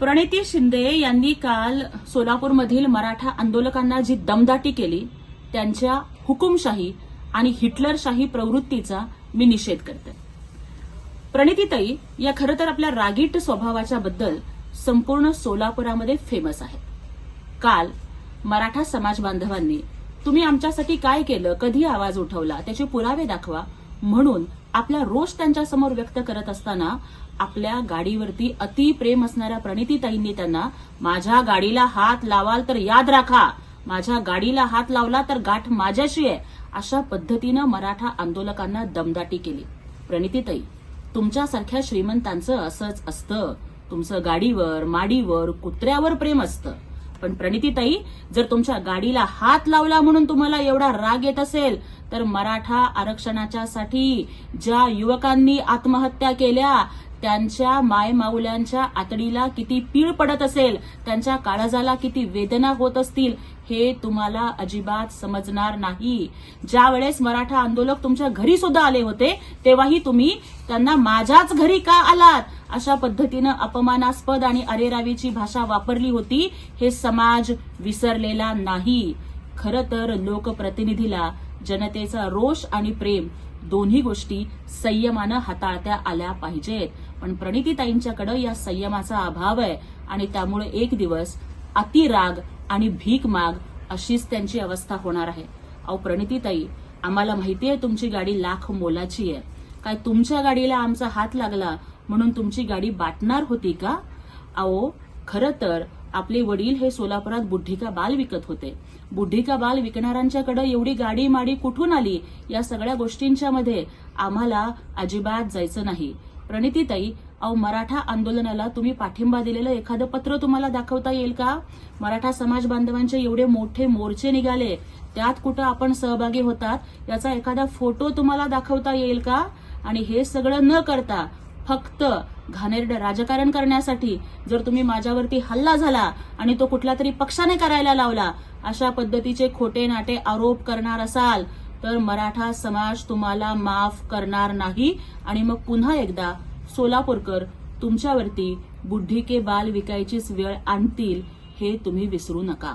प्रणिती शिंदे यांनी काल सोलापूरमधील मराठा आंदोलकांना जी दमदाटी केली त्यांच्या हुकुमशाही आणि हिटलरशाही प्रवृत्तीचा मी निषेध करते. प्रणितीताई या खरं तर आपल्या रागीट स्वभावाच्या बद्दल संपूर्ण सोलापुरामध्ये फेमस आहेत. काल मराठा समाज बांधवांनी तुम्ही आमच्यासाठी काय केलं कधी आवाज उठवला त्याचे पुरावे दाखवा म्हणून आपला रोष त्यांच्यासमोर व्यक्त करत असताना आपल्या गाडीवरती अति प्रेम असणाऱ्या प्रणितीताईंनी त्यांना माझ्या गाडीला हात लावाल तर याद राखा. माझ्या गाडीला हात लावला तर गाठ माझ्याशी आहे. अशा पद्धतीनं मराठा आंदोलकांना दमदाटी केली. प्रणितीताई तुमच्यासारख्या श्रीमंतांचं असंच असतं. तुमचं गाडीवर माडीवर कुत्र्यावर प्रेम असतं. पण प्रणितीताई जर तुमच्या गाडीला हात लावला म्हणून तुम्हाला एवढा राग येत असेल तर मराठा आरक्षणाच्या साठी ज्या युवकांनी आत्महत्या केल्या त्यांच्या मायमाऊल्यांच्या आतडीला किती पीळ पडत असेल त्यांच्या काळजाला किती वेदना होत असतील हे तुम्हाला अजिबात समजणार नाही. ज्या वेळेस मराठा आंदोलक तुमच्या घरी सुद्धा आले होते तेव्हाही तुम्ही त्यांना माझ्याच घरी का आलात? अशा पद्धतीनं अपमानास्पद आणि अरेरावीची भाषा वापरली होती हे समाज विसरलेला नाही. खरं तर लोकप्रतिनिधीला जनतेचा रोष आणि प्रेम दोन्ही गोष्टी संयमानं हाताळत्या आल्या पाहिजेत. पण प्रणितीताईंच्याकडे या संयमाचा अभाव आहे आणि त्यामुळे एक दिवस अतिराग आणि भीक माग अशीच त्यांची अवस्था होणार आहे. अहो प्रणितीताई आम्हाला माहिती आहे तुमची गाडी लाख मोलाची आहे. काय तुमच्या गाडीला आमचा हात लागला म्हणून तुमची गाडी बाटणार होती का? अहो खरं तर आपले वडील हे सोलापुरात बुद्धिका बाल विकत होते. बुद्धिका बाल विकणाऱ्यांच्याकडे एवढी गाडी माडी कुठून आली? या सगळ्या गोष्टींच्या मध्ये आम्हाला अजिबात जायचं नाही. प्रणितीताई अहो मराठा आंदोलनाला तुम्ही पाठिंबा दिलेलं एखादं पत्र तुम्हाला दाखवता येईल का? मराठा समाज बांधवांचे एवढे मोठे मोर्चे निघाले. त्यात कुठं आपण सहभागी होतात? याचा एखादा फोटो तुम्हाला दाखवता येईल का? आणि हे सगळं न करता फक्त घाणेरडं राजकारण करण्यासाठी जर तुम्ही माझ्यावरती हल्ला झाला आणि तो कुठल्या तरी पक्षाने करायला लावला अशा पद्धतीचे खोटे नाटे आरोप करणार असाल तर मराठा समाज तुम्हाला माफ करणार नाही. आणि मग पुन्हा एकदा सोलापूरकर तुमच्यावरती बुद्धी के बाल विकायचीच वेळ आणतील हे तुम्ही विसरू नका.